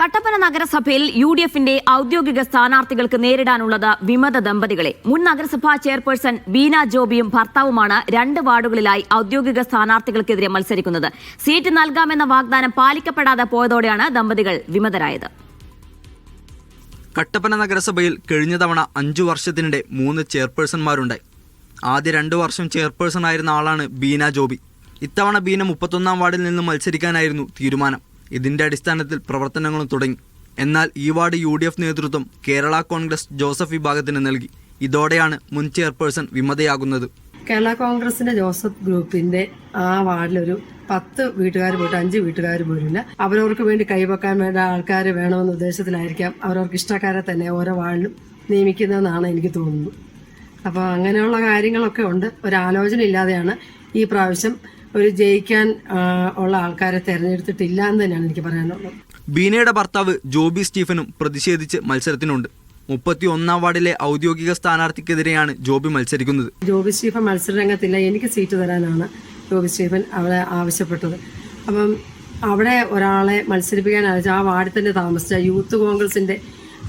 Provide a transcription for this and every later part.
കട്ടപ്പന നഗരസഭയിൽ U D എഫിന്റെ ഔദ്യോഗിക സ്ഥാനാർത്ഥികൾക്ക് നേരിടാനുള്ളത് വിമത ദമ്പതികളെ. മുൻ നഗരസഭാ ചെയർപേഴ്സൺ ബീന ജോബിയും ഭർത്താവുമാണ് രണ്ട് വാർഡുകളിലായി ഔദ്യോഗിക സ്ഥാനാർത്ഥികൾക്കെതിരെ മത്സരിക്കുന്നത്. സീറ്റ് നൽകാമെന്ന വാഗ്ദാനം പാലിക്കപ്പെടാതെ പോയതോടെയാണ് ദമ്പതികൾ വിമതരായത്. കട്ടപ്പന നഗരസഭയിൽ കഴിഞ്ഞ തവണ അഞ്ചു വർഷത്തിനിടെ മൂന്ന് ചെയർപേഴ്സൺമാരുണ്ടായി. ആദ്യ രണ്ടു വർഷം ചെയർപേഴ്സൺ ആയിരുന്ന ആളാണ് ബീന ജോബി. ഇത്തവണ ബീന മുപ്പത്തൊന്നാം വാർഡിൽ നിന്ന് മത്സരിക്കാനായിരുന്നു തീരുമാനം. ഇതിന്റെ അടിസ്ഥാനത്തിൽ പ്രവർത്തനങ്ങളും തുടങ്ങി. എന്നാൽ ഈ വാർഡ് യു ഡി എഫ് നേതൃത്വം കേരള കോൺഗ്രസ് ജോസഫ് വിഭാഗത്തിന് നൽകി. ഇതോടെയാണ് മുൻ ചെയർപേഴ്സൺ വിമതയാകുന്നത്. കേരള കോൺഗ്രസിന്റെ ജോസഫ് ഗ്രൂപ്പിന്റെ ആ വാർഡിലൊരു പത്ത് വീട്ടുകാർ പോയിട്ട് അഞ്ച് വീട്ടുകാർ പോലില്ല അവരവർക്ക് വേണ്ടി കൈവക്കാൻ വേണ്ട ആൾക്കാർ വേണമെന്ന ഉദ്ദേശത്തിലായിരിക്കാം അവരവർക്ക് ഇഷ്ടക്കാരെ തന്നെ ഓരോ വാർഡിലും നിയമിക്കുന്നതെന്നാണ് എനിക്ക് തോന്നുന്നത്. അപ്പോൾ അങ്ങനെയുള്ള കാര്യങ്ങളൊക്കെ ഉണ്ട്. ഒരാലോചന ഇല്ലാതെയാണ് ഈ പ്രാവശ്യം ഒരു ജയിക്കാൻ ഉള്ള ആൾക്കാരെ തെരഞ്ഞെടുത്തിട്ടില്ല എന്ന് തന്നെയാണ് എനിക്ക് പറയാനുള്ളത്. ബീനയുടെ ഭർത്താവ് ജോബി സ്റ്റീഫനും പ്രതിഷേധിച്ച് മത്സരത്തിനുണ്ട്. മുപ്പത്തി ഒന്നാം വാർഡിലെ ഔദ്യോഗിക സ്ഥാനാർത്ഥിക്കെതിരെയാണ് ജോബി മത്സരിക്കുന്നത്. ജോബി സ്റ്റീഫൻ മത്സരരംഗത്തില്ല. എനിക്ക് സീറ്റ് തരാനാണ് ജോബി സ്റ്റീഫൻ അവിടെ ആവശ്യപ്പെട്ടത്. അപ്പം അവിടെ ഒരാളെ മത്സരിപ്പിക്കാൻ അയച്ച ആ വാർഡിൽ തന്നെ താമസിച്ച യൂത്ത് കോൺഗ്രസിന്റെ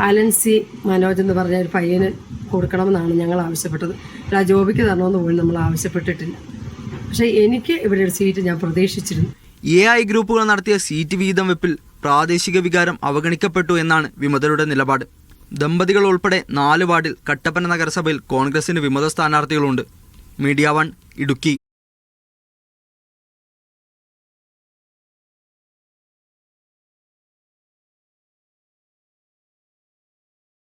അലൻസി മനോജ് എന്ന് പറഞ്ഞ ഒരു പയ്യന് കൊടുക്കണമെന്നാണ് ഞങ്ങൾ ആവശ്യപ്പെട്ടത്. അല്ല ജോബിക്ക് തരണമെന്ന് പോലും നമ്മൾ ആവശ്യപ്പെട്ടിട്ടില്ല. പക്ഷേ എനിക്ക് ഇവിടെ ഒരു സീറ്റ് ഞാൻ പ്രതീക്ഷിച്ചിരുന്നു. എ ഐ ഗ്രൂപ്പുകൾ നടത്തിയ സീറ്റ് വീതം വെപ്പിൽ പ്രാദേശിക വികാരം അവഗണിക്കപ്പെട്ടു എന്നാണ് വിമതരുടെ നിലപാട്. ദമ്പതികൾ ഉൾപ്പെടെ നാല് വാർഡിൽ കട്ടപ്പന നഗരസഭയിൽ കോൺഗ്രസിന് വിമത സ്ഥാനാർത്ഥികളുണ്ട്. Media one Idukki.